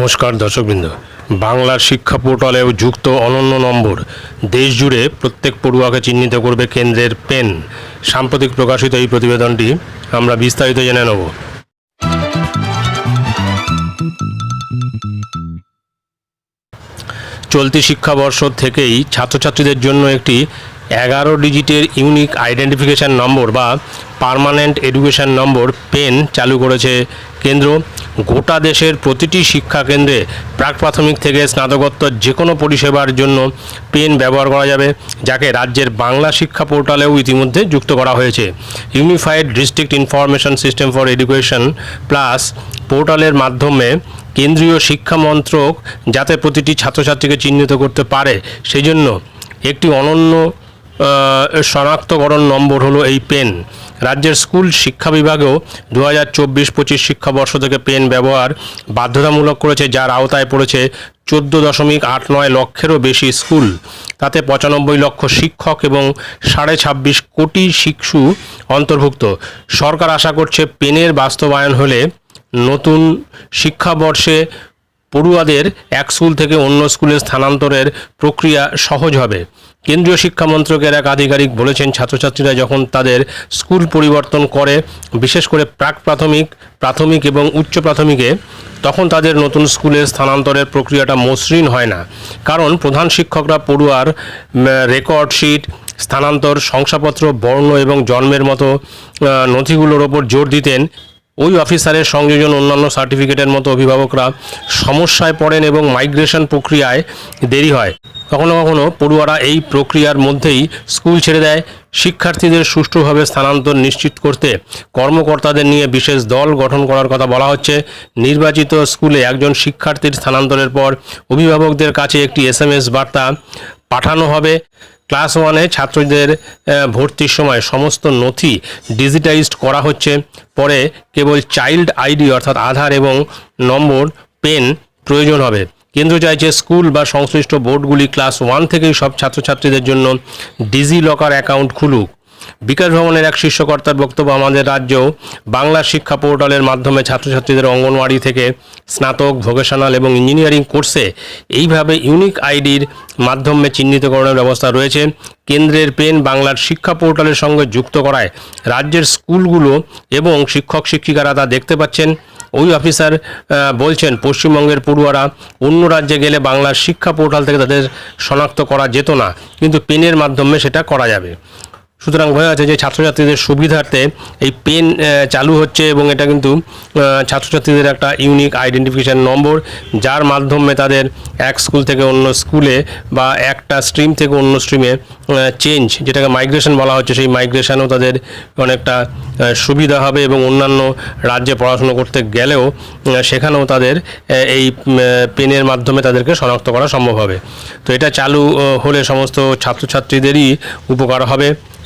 নমস্কার দর্শকবৃন্দ। বাংলার শিক্ষা পোর্টালে যুক্ত অনন্য নম্বর। দেশ জুড়ে প্রত্যেক পড়ুয়াকে চিহ্নিত করবে কেন্দ্রের পেন। সাম্প্রতিক প্রকাশিত এই প্রতিবেদনটি আমরা বিস্তারিত জেনে নেব। চলতি শিক্ষাবর্ষ থেকেই ছাত্রছাত্রীদের জন্য একটি এগারো ডিজিটের ইউনিক আইডেন্টিফিকেশন নম্বর বা পার্মানেন্ট এডুকেশন নম্বর পেন চালু করেছে কেন্দ্র। গোটা দেশের প্রতিটি শিক্ষা কেন্দ্রে প্রাক প্রাথমিক থেকে স্নাতকোত্তর যে কোনো পরিষেবার জন্য পেন ব্যবহার করা যাবে, যাকে রাজ্যের বাংলা শিক্ষা পোর্টালেও ইতিমধ্যে যুক্ত করা হয়েছে। Unified district information system for education plus পোর্টালের মাধ্যমে কেন্দ্রীয় শিক্ষা মন্ত্রক যাতে প্রতিটি ছাত্রছাত্রীকে চিহ্নিত করতে পারে সেই জন্য একটি অনন্য শনাক্তকরণ নম্বর হলো এই পেন। রাজ্যের স্কুল শিক্ষা বিভাগেও দু হাজার চব্বিশ পঁচিশ শিক্ষাবর্ষ থেকে পেন ব্যবহার বাধ্যতামূলক করেছে, যার আওতায় পড়েছে চোদ্দ দশমিক আট নয় লক্ষেরও বেশি স্কুল। তাতে পঁচানব্বই লক্ষ শিক্ষক এবং সাড়ে ছাব্বিশ কোটি শিশু অন্তর্ভুক্ত। সরকার আশা করছে পেনের বাস্তবায়ন হলে নতুন শিক্ষাবর্ষে পড়ুয়াদের এক স্কুল থেকে অন্য স্কুলে স্থানান্তরের প্রক্রিয়া সহজ হবে। কেন্দ্রীয় শিক্ষা মন্ত্রকের এক আধিকারিক বলেছেন, ছাত্রছাত্রীরা যখন তাদের স্কুল পরিবর্তন করে, বিশেষ করে প্রাক প্রাথমিক প্রাথমিক এবং উচ্চ প্রাথমিকে, তখন তাদের নতুন স্কুলে স্থানান্তরের প্রক্রিয়াটা মসৃণ হয় না। কারণ প্রধান শিক্ষকরা পড়ুয়ার রেকর্ড শিট, স্থানান্তর, শংসাপত্র, বর্ণ এবং জন্মের মতো নথিগুলোর ওপর জোর দিতেন। ওই অফিসারের সংযোজন অন্যান্য সার্টিফিকেটের মতো অভিভাবকরা সমস্যায় পড়েন এবং মাইগ্রেশন প্রক্রিয়ায় দেরি হয়। কখনো কখনো পড়ুয়ারা এই প্রক্রিয়ার মধ্যেই স্কুল ছেড়ে দেয়, শিক্ষার্থীদের সুষ্ঠুভাবে স্থানান্তর নিশ্চিত করতে। কর্মকর্তাদের নিয়ে বিশেষ দল গঠন করার কথা বলা হচ্ছে। নির্বাচিত স্কুলে একজন শিক্ষার্থীর স্থানান্তরের পর অভিভাবকদের কাছে একটি এসএমএস বার্তা পাঠানো হবে। ক্লাস ওয়ানে ছাত্রদের ভর্তির সময় সমস্ত নথি ডিজিটাইজড করা হচ্ছে। পরে কেবল চাইল্ড আইডি অর্থাৎ আধার এবং নম্বর, পেন প্রয়োজন হবে। কেন্দ্র চাইছে স্কুল বা সংশ্লিষ্ট বোর্ডগুলি ক্লাস ওয়ান থেকেই সব ছাত্রছাত্রীদের জন্য ডিজি লকার অ্যাকাউন্ট খুলুক। বিকাশ ভবনের এক শীর্ষকর্তার বক্তব্য আমাদের রাজ্যেও বাংলা শিক্ষা পোর্টালের মাধ্যমে ছাত্রছাত্রীদের অঙ্গনওয়াড়ি থেকে স্নাতক, ভোকেশনাল এবং ইঞ্জিনিয়ারিং কোর্সে এইভাবে ইউনিক আইডির মাধ্যমে চিহ্নিতকরণের ব্যবস্থা রয়েছে। কেন্দ্রের পেন বাংলার শিক্ষা পোর্টালের সঙ্গে যুক্ত করায় রাজ্যের স্কুলগুলো এবং শিক্ষক, শিক্ষিকারা তা দেখতে পাচ্ছেন। ওই অফিসার বলছেন, পশ্চিমবঙ্গের পড়ুয়ারা অন্য রাজ্যে গেলে বাংলার শিক্ষা পোর্টাল থেকে তাদের শনাক্ত করা যেত না, কিন্তু পেনের মাধ্যমে সেটা করা যাবে। সুতরাং বোঝা যাচ্ছে যে ছাত্রছাত্রীদের সুবিধার্থে এই পেন চালু হচ্ছে এবং এটা কিন্তু ছাত্রছাত্রীদের একটা ইউনিক আইডেন্টিফিকেশন নম্বর, যার মাধ্যমে তাদের এক স্কুল থেকে অন্য স্কুলে বা একটা স্ট্রিম থেকে অন্য স্ট্রিমে চেঞ্জ যেটাকে মাইগ্রেশন বলা হচ্ছে, সেই মাইগ্রেশানও তাদের অনেকটা সুবিধা হবে এবং অন্যান্য রাজ্যে পড়াশুনো করতে গেলেও সেখানেও তাদের এই পেনের মাধ্যমে তাদেরকে শনাক্ত করা সম্ভব হবে। তো এটা চালু হলে সমস্ত ছাত্রছাত্রীদেরই উপকার হবে।